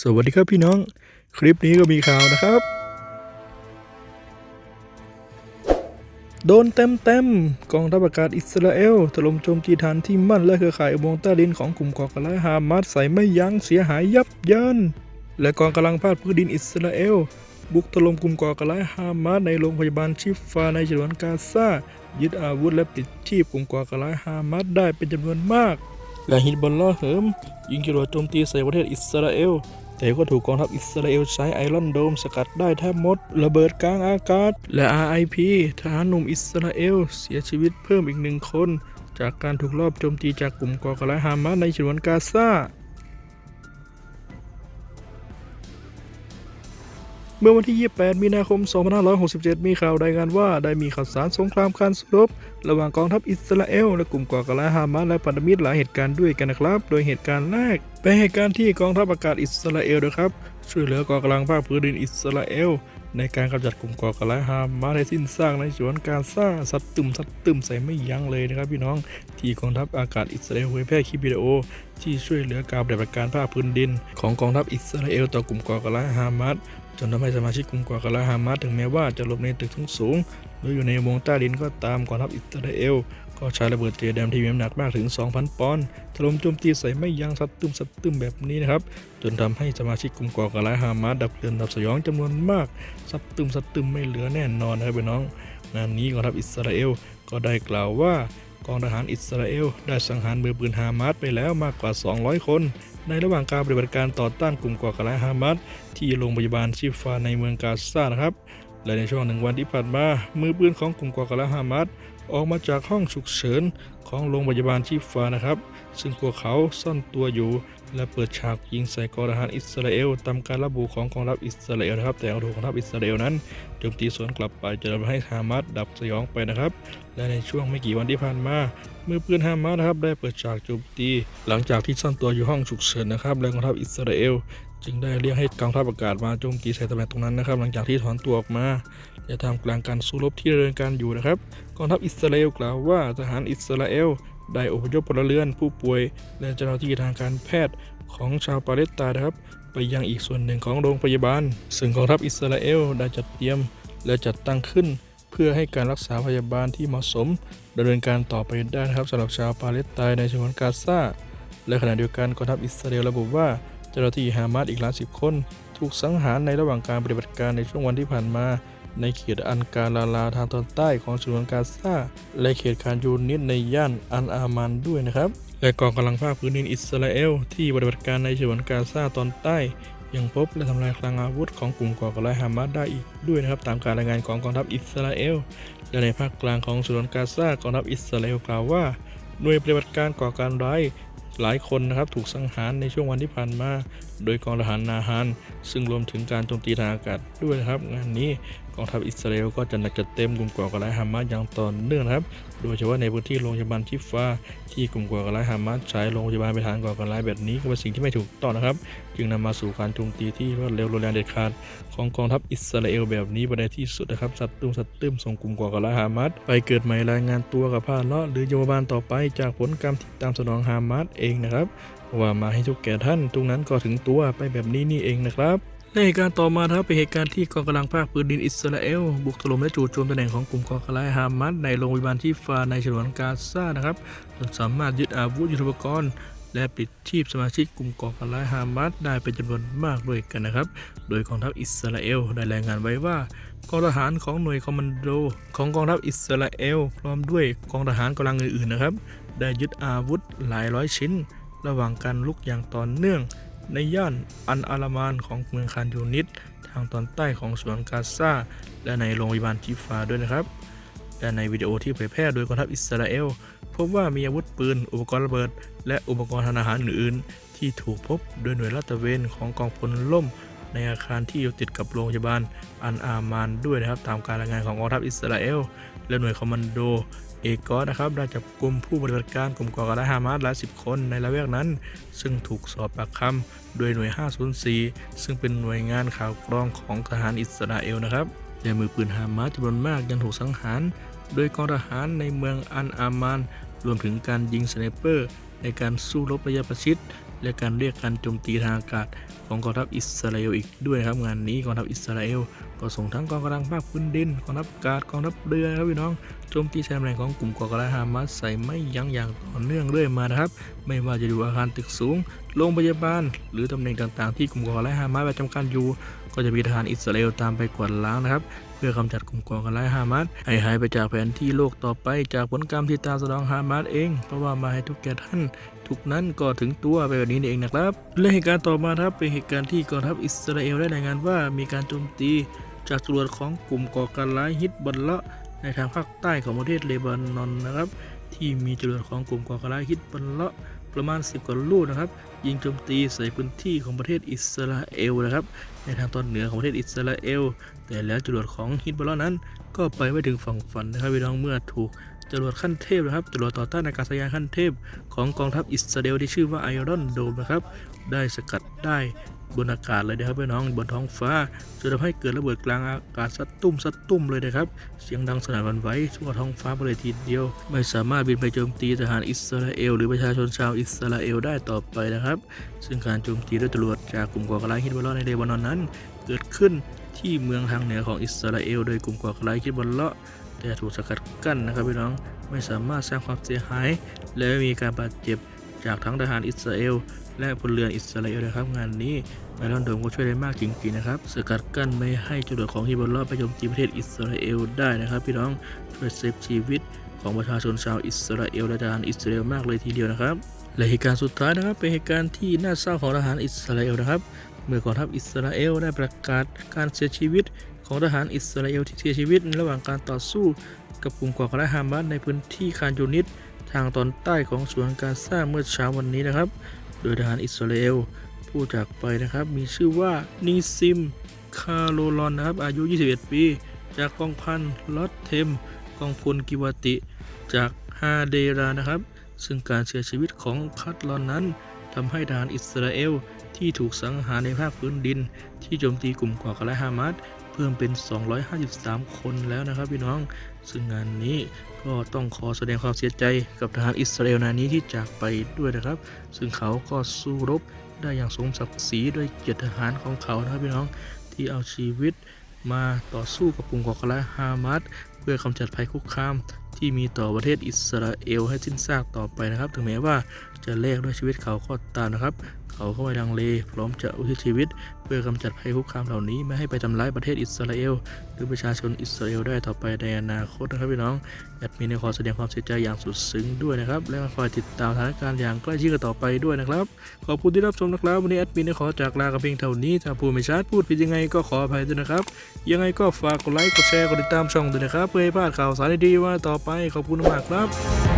สวัสดีครับพี่น้อง คลิปนี้ก็มีข่าวนะครับ โดนเต็มเต็มๆกองทัพอากาศอิสราเอลถล่มโจมตีฐานที่มั่นและเครือข่ายอุโมงค์ใต้ดินของกลุ่มก่อการร้ายฮามาสใส่ไม่ยั้งเสียหายยับเยินและกองกำลังภาคพื้นดินอิสราเอลบุกถล่มกลุ่มก่อการร้ายฮามาสในโรงพยาบาลชิฟฟาในฉนวนกาซายึดอาวุธและปิดชีพกลุ่มก่อการร้ายฮามาสได้เป็นจำนวนมากและฮิตบอลลอเหิมยิงจรวดโจมตีใส่ประเทศอิสราเอล แต่ก็ถูกกองทัพอิสราเอลใช้ไอรอนโดมสกัดได้แทบหมด ระเบิดกลางอากาศ และ RIP ทหารหนุ่มอิสราเอล เสียชีวิตเพิ่มอีกหนึ่งคน จากการถูกลอบโจมตีจากกลุ่มก่อการร้ายฮามาสในฉนวนกาซา เมื่อวันที่ 28 มีนาคม 2567 มีข่าวรายงานว่าได้มีข่าวสารสงครามการสู้รบ ระหว่างกองทัพอิสราเอลและกลุ่มก่อการร้ายฮามาสและพันธมิตรหลายเหตุการณ์ด้วยกันนะครับ โดยเหตุการณ์แรกเป็นเหตุการณ์ที่กองทัพอากาศอิสราเอลนะครับช่วยเหลือกองกำลังภาคพื้นดินอิสราเอลในการกำจัดกลุ่มก่อการร้ายฮามาสให้สิ้นซากในสวนกาซาสัดตึมสัดตึมใส่ไม่ยั้งเลยนะครับพี่น้องที่กองทัพอากาศอิสราเอลเผยแพร่คลิปวิดีโอ ที่ช่วยเหลือการปฏิบัติการภาคพื้นดิน ของกองทัพอิสราเอลต่อกลุ่มก่อการร้ายฮามาส จนทำให้สมาชิกกลุ่มก่อการร้ายฮามาสถึงแม้ว่าจะหลบในตึกสูงๆหรืออยู่ในอุโมงใต้ดินก็ตามกองทัพอิสราเอล ก็ใช้ระเบิดเจแดมที่มีน้ำหนักมากถึง 2,000 ปอนด์ถล่มโจมตีใส่ไม่ยั้งสัดตึมสัดตึมแบบนี้นะครับ จนทำให้สมาชิกกลุ่มก่อการร้ายฮามาสดับเตือนดับสยองจำนวนมาก สัดตึมสัดตึมไม่เหลือแน่นอนนะครับพี่น้องงานนี้กองทัพอิสราเอลก็ได้กล่าวว่า กองทหารอิสราเอล ได้สังหารมือปืนฮามาสไปแล้วมากกว่า 200 คน ในระหว่างการปฏิบัติการต่อต้านกลุ่มก่อการร้ายฮามาสที่โรงพยาบาลชิฟาในเมืองกาซานะครับ และในช่วงหนึ่งวันที่ผ่านมามือปืนของกลุ่มก่อการร้ายฮามาสออกมาจากห้องฉุกเฉินของโรงพยาบาลชิฟานะครับ ซึ่งพวกเขาซ่อนตัวอยู่ และเปิดฉากยิงใส่กองทหารอิสราเอลตามการระบุของกองทัพอิสราเอลนะครับ แต่กองทัพกองทัพอิสราเอลนั้นโจมตีสวนกลับไปจนทำให้ฮามาสดับสยองไปนะครับ และในช่วงไม่กี่วันที่ผ่านมามือปืนฮามาสนะครับได้เปิดฉากโจมตี หลังจากที่ซ่อนตัวอยู่ห้องฉุกเฉินนะครับและกองทัพอิสราเอลจึงได้เรียกให้กองทัพอากาศมาโจมตีใส่ตำแหน่งตรงนั้นนะครับ หลังจากที่ถอนตัวออกมาและทำกลางการสู้รบที่ดำเนินการอยู่นะครับกองทัพอิสราเอลกล่าวว่าทหารอิสราเอล ได้อพยพพลเรือนผู้ป่วย และเจ้าหน้าที่ทางการแพทย์ของชาวปาเลสไตน์นะครับ ไปยังอีกส่วนหนึ่งของโรงพยาบาล ซึ่งกองทัพอิสราเอลได้จัดเตรียม และจัดตั้งขึ้น เพื่อให้การรักษาพยาบาลที่เหมาะสมดำเนินการต่อไปได้นะครับสำหรับชาวปาเลสไตน์ในฉนวนกาซาและขณะเดียวกันกองทัพอิสราเอลระบุว่าเจ้าหน้าที่ฮามาสอีกหลายสิบคน ถูกสังหารในระหว่างการปฏิบัติการในช่วงวันที่ผ่านมา ในเขตอันการลาลาทางตอนใต้ของฉนวนกาซาและเขตคานยูนิสในย่านอันอามันด้วยนะครับ และกองกำลังภาคพื้นดินอิสราเอล ที่ปฏิบัติการในฉนวนกาซาตอนใต้ ยังพบและทำลายคลังอาวุธของกลุ่มก่อการร้ายฮามาสได้อีกด้วยนะครับตามการรายงานของกองทัพอิสราเอลและในภาคกลางของฉนวนกาซากองทัพอิสราเอลกล่าวว่าหน่วยปฏิบัติการก่อการร้ายหลายคนนะครับถูกสังหารในช่วงวันที่ผ่านมา โดยกองทหารนาฮานซึ่งรวมถึงการโจมตีทางอากาศด้วยนะครับ งานนี้กองทัพอิสราเอลก็จะหนักจัดเต็มกลุ่มก่อการร้ายฮามาสอย่างต่อเนื่องครับ โดยเฉพาะในพื้นที่โรงพยาบาลชิฟาที่กลุ่มก่อการร้ายฮามาสใช้โรงพยาบาลเป็นฐานก่อการร้ายแบบนี้ก็เป็นสิ่งที่ไม่ถูกต้องนะครับ จึงนำมาสู่การโจมตีที่รวดเร็วรุนแรงเด็ดขาดของกองทัพอิสราเอลแบบนี้ไปในที่สุดนะครับ สัตว์ตุ้มสัตว์ตึมส่งกลุ่มก่อการร้ายฮามาสไปเกิดใหม่รายงานตัวกับผ้าเลาะหรือโยบาลต่อไปจากผลกรรมที่ตามสนองฮามาสเองนะครับ ว่ามาให้ทุกแก่ท่านตรงนั้นก็ถึงตัวไปแบบนี้นี่เองนะครับในเหตุการณ์ต่อมาครับเป็นเหตุการณ์ที่กองกำลังภาคพื้นดินอิสราเอล บุกถล่มและจู่โจมตำแหน่งของกลุ่มก่อการร้ายฮามาสในโรงพยาบาลที่ฟาในฉนวนกาซานะครับจนสามารถยึดอาวุธยุทโธปกรณ์และปิดชีพสมาชิกกลุ่มก่อการร้ายฮามาสได้เป็นจำนวนมากด้วยกันนะครับ โดยกองทัพอิสราเอลได้รายงานไว้ว่ากองทหารของหน่วยคอมมานโดของกองทัพอิสราเอล พร้อมด้วยกองทหารกำลังอื่นๆนะครับ ได้ยึดอาวุธหลายร้อยชิ้น ระหว่างการลุกอย่างต่อเนื่อง ในย่านอันอารามานของเมืองคานยูนิสทางตอนใต้ของสวนกาซาและในโรงพยาบาลจิฟาด้วยนะครับ และในวิดีโอที่เผยแพร่โดยกองทัพอิสราเอล พบว่ามีอาวุธปืน อุปกรณ์ระเบิด และอุปกรณ์ทางอาหารอื่นๆ ที่ถูกพบโดยหน่วยลาดตระเวนของกองพลล่ม ในอาคารที่อยู่ติดกับโรงพยาบาลอันอามานด้วยนะครับตามการรายงานของกองทัพอิสราเอลและหน่วยคอมมานโด เอกอนะครับได้จับกลุ่มผู้ปฏิบัติการกลุ่มก่อการร้ายฮามาสหลายสิบคนในละแวกนั้น ซึ่งถูกสอบปากคำโดยหน่วย 504 ซึ่งเป็นหน่วยงานข่าวกรองของทหารอิสราเอลนะครับและมือปืนฮามาสจำนวนมากยังถูกสังหาร โดยกองทหารในเมืองอันอามาน รวมถึงการยิงสไนเปอร์ ในการสู้รบระยะประชิด และการเรียกการโจมตีทางอากาศของกองทัพอิสราเอลอีกด้วยครับงานนี้กองทัพอิสราเอล ก็ส่งทั้งกองกำลังภาคพื้นดินกองทัพอากาศกองทัพเรือนะครับพี่น้องโจมตีชายแดนของกลุ่มก่อการร้ายฮามาสใส่ไม่ยั้งอย่างต่อเนื่องเรื่อยมานะครับ ไม่ว่าจะอยู่อาคารตึกสูงโรงพยาบาล หรือตำแหน่งต่างๆที่กลุ่มก่อการร้ายฮามาสประจำการอยู่ ก็จะมีทหารอิสราเอลตามไปกวาดล้างนะครับเพื่อกำจัดกลุ่มก่อการร้ายฮามาสให้หายไปจากแผนที่โลกต่อไปจากผลกรรมที่ตามสนองฮามาสเอง เพราะว่ามาให้ทุกแก่ท่าน ทุกนั้นก็ถึงตัวไปแบบนี้เองนะครับและเหตุการณ์ต่อมาครับเป็นเหตุการณ์ที่กองทัพอิสราเอลได้รายงานว่ามีการโจมตี จากจรวดของกลุ่มก่อการร้ายฮิตบอลละในทางภาคใต้ของประเทศเลบานอนนะครับ ที่มีจรวดของกลุ่มก่อการร้ายฮิตบอลละประมาณ 10 กว่าลูกนะครับ ยิงโจมตีใส่พื้นที่ของประเทศอิสราเอลนะครับ ในทางตอนเหนือของประเทศอิสราเอล แต่แล้วจรวดของฮิตบอละนั้น ก็ไปไม่ถึงฝั่งฝันนะครับพี่น้องเมื่อถูกจรวดขั้นเทพนะครับจรวดต่อต้านอากาศยานขั้นเทพ ของกองทัพอิสราเอลที่ชื่อว่าไอรอนโดมนะครับ ได้สกัดได้ บนอากาศเลยนะครับพี่น้องบนท้องฟ้าจนทำให้เกิดระเบิดกลางอากาศสัดตุ้มสัดตุ้มเลยนะครับ เสียงดังสนั่นวันไหวทั่วท้องฟ้าไปเลยทีเดียว ไม่สามารถบินไปโจมตีทหารอิสราเอล หรือประชาชนชาวอิสราเอลได้ต่อไปนะครับ ซึ่งการโจมตีด้วยจรวดจากกลุ่มก่อการร้ายฮิตบอลในเลบานอนนั้น เกิดขึ้นที่เมืองทางเหนือของอิสราเอล โดยกลุ่มก่อการร้ายฮิตบอลเลาะแต่ถูกสกัดกั้นนะครับพี่น้องไม่สามารถสร้างความเสียหาย และไม่มีการบาดเจ็บจากทั้งทหารอิสราเอล และพลเรือนอิสราเอลนะครับ งานนี้ไอรอนโดมก็ช่วยได้มากจริงๆนะครับสกัดกั้นไม่ให้จรวดของฮิบอลไปโจมตีประเทศอิสราเอลได้นะครับ พี่น้องช่วยเซฟชีวิตของประชาชนชาวอิสราเอลและทหารอิสราเอลมากเลยทีเดียวนะครับ และเหตุการณ์สุดท้ายนะครับ เป็นเหตุการณ์ที่น่าเศร้าของทหารอิสราเอลนะครับ เมื่อกองทัพอิสราเอลได้ประกาศการเสียชีวิตของทหารอิสราเอลที่เสียชีวิต ระหว่างการต่อสู้กับกลุ่มก่อการร้ายฮามาสในพื้นที่คานยูนิตทางตอนใต้ของสวนกาซาเมื่อเช้าวันนี้นะครับ โดยทหารอิสราเอล ผู้จากไปนะครับ มีชื่อว่านิซิม คาโรลอนนะครับ อายุ 21 ปี จากกองพันลอตเทม กองพลกิวติ จากฮาเดรานะครับ ซึ่งการเสียชีวิตของคัตลอนนั้นทำให้ทหารอิสราเอลที่ถูกสังหารในภาคพื้นดิน ที่โจมตีกลุ่มก่อการร้ายฮามาส พิ่มเป็น 253 คนแล้วนะครับพี่น้อง ซึ่งงานนี้ก็ต้องขอแสดงความเสียใจกับทหารอิสราเอลนายนี้ที่จากไปด้วยนะครับ ซึ่งเขาก็สู้รบได้อย่างสมศักดิ์ศรีด้วยเกียรติทหารของเขานะครับพี่น้องที่เอาชีวิตมาต่อสู้กับกลุ่มก่อการร้ายฮามาสเพื่อกำจัดภัยคุกคามที่มีต่อประเทศอิสราเอลให้สิ้นซากต่อไปนะครับ ถึงแม้ว่าจะแลกด้วยชีวิตเขาก็ตามนะครับ เขาเข้าไปดังเล พร้อมจะอุทิศชีวิต เพื่อกำจัดภัยคุกคามเหล่านี้ไม่ให้ไปทำร้ายประเทศอิสราเอล หรือประชาชนอิสราเอลได้ต่อไปในอนาคตนะครับพี่น้องแอดมินขอแสดงความเสียใจอย่างสุดซึ้งด้วยนะครับ และคอยติดตามสถานการณ์อย่างใกล้ชิดกันต่อไปด้วยนะครับ ขอบคุณที่รับชมนะครับ วันนี้แอดมินขอจากลากับเพียงเท่านี้ ถ้าพูดไม่ชัดพูดผิดยังไงก็ขออภัยด้วยนะครับ ยังไงก็ฝากกดไลค์ กดแชร์ กดติดตามช่องด้วยนะครับ เพื่อให้พลาดข่าวสารดีๆว่าต่อไป ขอบคุณมากครับ